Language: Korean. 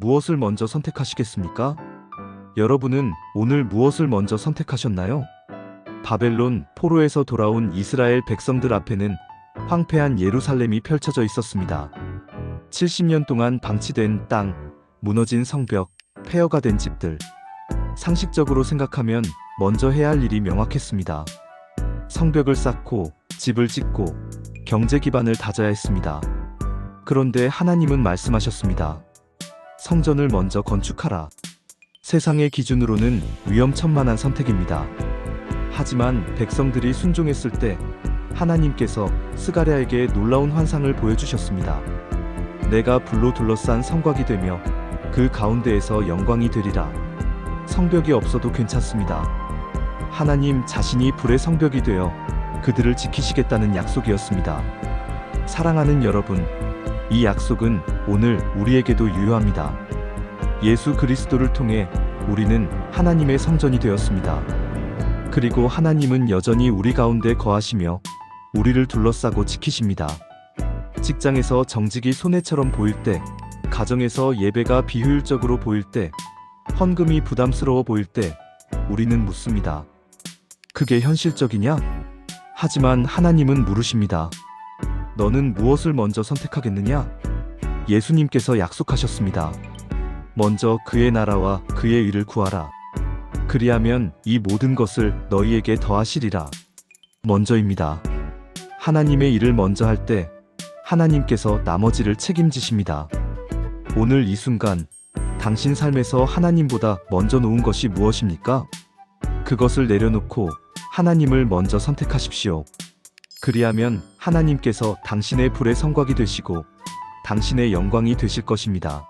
무엇을 먼저 선택하시겠습니까? 여러분은 오늘 무엇을 먼저 선택하셨나요? 바벨론 포로에서 돌아온 이스라엘 백성들 앞에는 황폐한 예루살렘이 펼쳐져 있었습니다. 70년 동안 방치된 땅, 무너진 성벽, 폐허가 된 집들. 상식적으로 생각하면 먼저 해야 할 일이 명확했습니다. 성벽을 쌓고 집을 짓고 경제 기반을 다져야 했습니다. 그런데 하나님은 말씀하셨습니다. 성전을 먼저 건축하라. 세상의 기준으로는 위험천만한 선택입니다. 하지만 백성들이 순종했을 때 하나님께서 스가랴에게 놀라운 환상을 보여주셨습니다. 내가 불로 둘러싼 성곽이 되며 그 가운데에서 영광이 되리라. 성벽이 없어도 괜찮습니다. 하나님 자신이 불의 성벽이 되어 그들을 지키시겠다는 약속이었습니다. 사랑하는 여러분, 이 약속은 오늘 우리에게도 유효합니다. 예수 그리스도를 통해 우리는 하나님의 성전이 되었습니다. 그리고 하나님은 여전히 우리 가운데 거하시며 우리를 둘러싸고 지키십니다. 직장에서 정직이 손해처럼 보일 때, 가정에서 예배가 비효율적으로 보일 때, 헌금이 부담스러워 보일 때, 우리는 묻습니다. 그게 현실적이냐? 하지만 하나님은 물으십니다. 너는 무엇을 먼저 선택하겠느냐? 예수님께서 약속하셨습니다. 먼저 그의 나라와 그의 의를 구하라. 그리하면 이 모든 것을 너희에게 더하시리라. 먼저입니다. 하나님의 일을 먼저 할 때 하나님께서 나머지를 책임지십니다. 오늘 이 순간 당신 삶에서 하나님보다 먼저 놓은 것이 무엇입니까? 그것을 내려놓고 하나님을 먼저 선택하십시오. 그리하면 하나님께서 당신의 불의 성곽이 되시고 당신의 영광이 되실 것입니다.